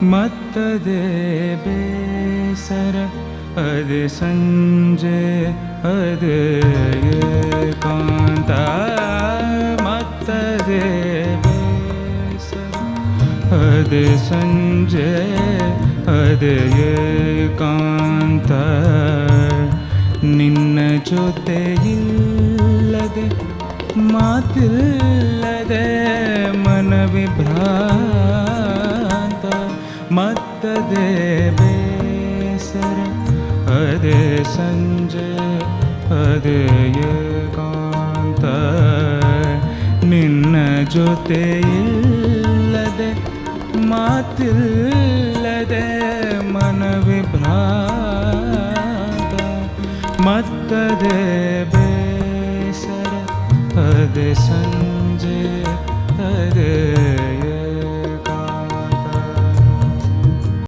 ಮತ್ತದೇ ಬೇಸರ, ಅದೇ ಸಂಜೆ, ಅದೇ ಕಾಂತ ಮತ್ತದೇ ಬೇಸರ, ಅದೇ ಸಂಜೆ, ಅದೇ ಕಾಂತ ನಿನ್ನ ಜೊತೆ ಇಲ್ಲದೆ, ಮಾತಿಲ್ಲದೆ ಮನವಿಭ್ರಾಂತ ಮತ್ತದೇ ಬೇಸರ ಅದೇ ಸಂಜೆ ಅದೇ ಏಕಾಂತ ನಿನ್ನ ಜೊತೆ ಇಲ್ಲದೆ ಮಾತಿಲ್ಲದೆ ಮನವಿಭ್ರಾಂತ ಮತ್ತದೇ ಬೇಸರ ಅದೇ ಸಂಜೆ ಅದೇ